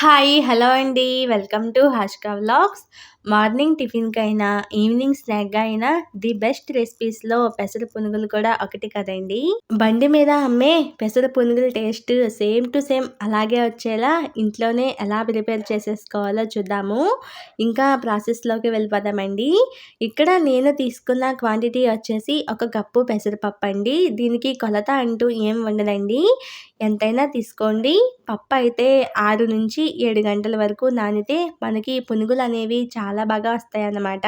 Hi hello అండి. Welcome to హాష్కా vlogs. Morning టిఫిన్కైనా ఈవినింగ్ స్నాక్గా అయినా ది బెస్ట్ రెసిపీస్లో పెసర పునుగులు కూడా ఒకటి కదండి? బండి మీద అమ్మే పెసర పునుగుల టేస్ట్ సేమ్ టు సేమ్ అలాగే వచ్చేలా ఇంట్లోనే ఎలా ప్రిపేర్ చేసేసుకోవాలో చూద్దాము. ఇంకా ప్రాసెస్లోకి వెళ్ళిపోదామండి. ఇక్కడ నేను తీసుకున్న క్వాంటిటీ వచ్చేసి ఒక కప్పు పెసరపప్పు అండి. దీనికి కొలత అంటూ ఏం ఉండదండి. ఎంతైనా తీసుకోండి. పప్పు అయితే ఆరు నుంచి ఏడు గంటల వరకు నానితే మనకి పునుగులు అనేవి చాలా చాలా బాగా వస్తాయి అన్నమాట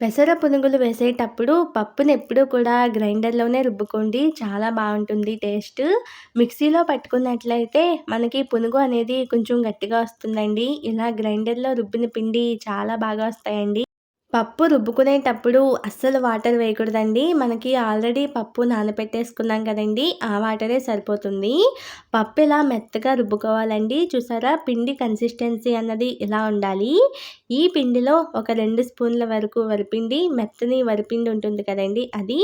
పెసర పునుగులు వేసేటప్పుడు పప్పుని ఎప్పుడూ కూడా గ్రైండర్లోనే రుబ్బుకోండి. చాలా బాగుంటుంది టేస్ట్. మిక్సీలో పట్టుకున్నట్లయితే మనకి పునుగు అనేది కొంచెం గట్టిగా వస్తుందండి. ఇలా గ్రైండర్లో రుబ్బిన పిండి చాలా బాగా వస్తాయండి. పప్పు రుబ్బుకునేటప్పుడు అస్సలు వాటర్ వేయకూడదండి. మనకి ఆల్రెడీ పప్పు నానబెట్టేసుకున్నాం కదండి ఆ వాటరే సరిపోతుంది. పప్పు ఇలా మెత్తగా రుబ్బుకోవాలండి? చూసారా? పిండి కన్సిస్టెన్సీ అన్నది ఇలా ఉండాలి? ఈ పిండిలో ఒక రెండు స్పూన్ల వరకు వరిపిండి మెత్తని వరిపిండి ఉంటుంది కదండి అది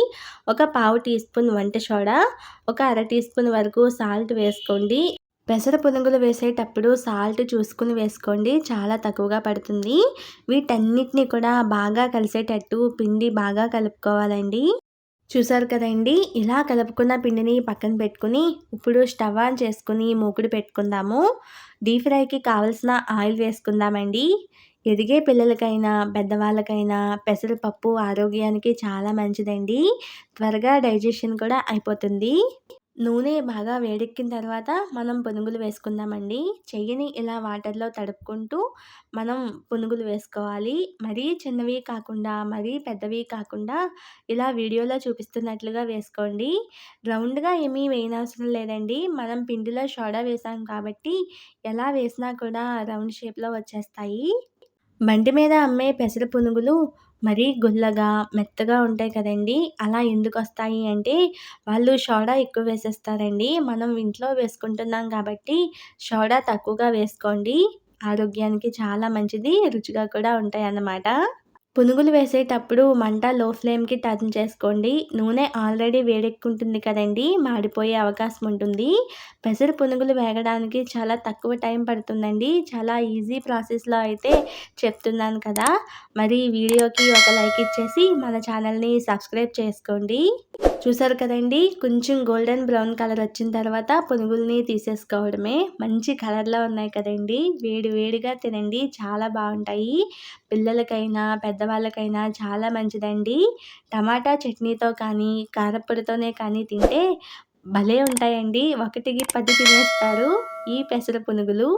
ఒక పావు టీ స్పూన్ వంట సోడా ఒక అర టీ స్పూన్ వరకు సాల్ట్ వేసుకోండి. పెసర పునుగులు వేసేటప్పుడు సాల్ట్ చూసుకుని వేసుకోండి. చాలా తక్కువగా పడుతుంది. వీటన్నిటిని కూడా బాగా కలిసేటట్టు పిండి బాగా కలుపుకోవాలండి. చూసారు కదండి? ఇలా కలుపుకున్న పిండిని పక్కన పెట్టుకుని ఇప్పుడు స్టవ్ ఆన్ చేసుకుని మూకుడు పెట్టుకుందాము. డీప్ ఫ్రైకి కావలసిన ఆయిల్ వేసుకుందామండి. ఎదిగే పిల్లలకైనా పెద్దవాళ్ళకైనా పెసరపప్పు ఆరోగ్యానికి చాలా మంచిదండి. త్వరగా డైజెషన్ కూడా అయిపోతుంది. నూనె బాగా వేడెక్కిన తర్వాత మనం పునుగులు వేసుకుందామండి. చెయ్యిని ఇలా వాటర్లో తడుపుకుంటూ మనం పునుగులు వేసుకోవాలి. మరీ చిన్నవి కాకుండా మరీ పెద్దవి కాకుండా ఇలా వీడియోలో చూపిస్తున్నట్లుగా వేసుకోండి. రౌండ్గా ఏమీ వేయనవసరం లేదండి. మనం పిండిలో సోడా వేసాం కాబట్టి ఎలా వేసినా కూడా రౌండ్ షేప్లో వచ్చేస్తాయి. బండి మీద అమ్మే పెసర పునుగులు మరీ గుల్లగా మెత్తగా ఉంటాయి కదండి. అలా ఎందుకు వస్తాయి అంటే వాళ్ళు సోడా ఎక్కువ వేసేస్తారండి. మనం ఇంట్లో వేసుకుంటున్నాం కాబట్టి సోడా తక్కువగా వేసుకోండి. ఆరోగ్యానికి చాలా మంచిది రుచిగా కూడా ఉంటాయి అన్నమాట పునుగులు వేసేటప్పుడు మంట లో ఫ్లేమ్కి టర్న్ చేసుకోండి. నూనె ఆల్రెడీ వేడెక్కుంటుంది కదండి మాడిపోయే అవకాశం ఉంటుంది. పెసర పునుగులు వేగడానికి చాలా తక్కువ టైం పడుతుందండి. చాలా ఈజీ ప్రాసెస్లో అయితే చెప్తున్నాను కదా. మరి వీడియోకి ఒక లైక్ ఇచ్చేసి మన ఛానల్ని సబ్స్క్రైబ్ చేసుకోండి. చూసారు కదండి? కొంచెం గోల్డెన్ బ్రౌన్ కలర్ వచ్చిన తర్వాత పునుగుల్ని తీసేసుకోవడమే. మంచి కలర్లో ఉన్నాయి కదండి. వేడి వేడిగా తినండి. చాలా బాగుంటాయి. పిల్లలకైనా పెద్దవాళ్ళకైనా చాలా మంచిదండి. టమాటా చట్నీతో కానీ కారపొడితోనే కానీ తింటే భలే ఉంటాయండి. ఒకటికి పది తినేస్తారు. ఈ పెసర పునుగులు.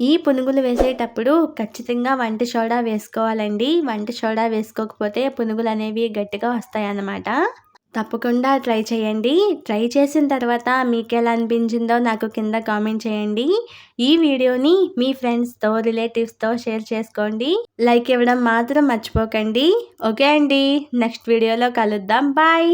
ఈ పునుగులు వేసేటప్పుడు ఖచ్చితంగా వంట సోడా వేసుకోవాలండి. వంట సోడా వేసుకోకపోతే పునుగులు అనేవి గట్టిగా వస్తాయి అన్నమాట తప్పకుండా ట్రై చేయండి. ట్రై చేసిన తర్వాత మీకు ఎలా అనిపించిందో నాకు కింద కామెంట్ చేయండి. ఈ వీడియోని మీ ఫ్రెండ్స్తో రిలేటివ్స్తో షేర్ చేసుకోండి. లైక్ ఇవ్వడం మాత్రం మర్చిపోకండి. ఓకే అండి. నెక్స్ట్ వీడియోలో కలుద్దాం. బాయ్.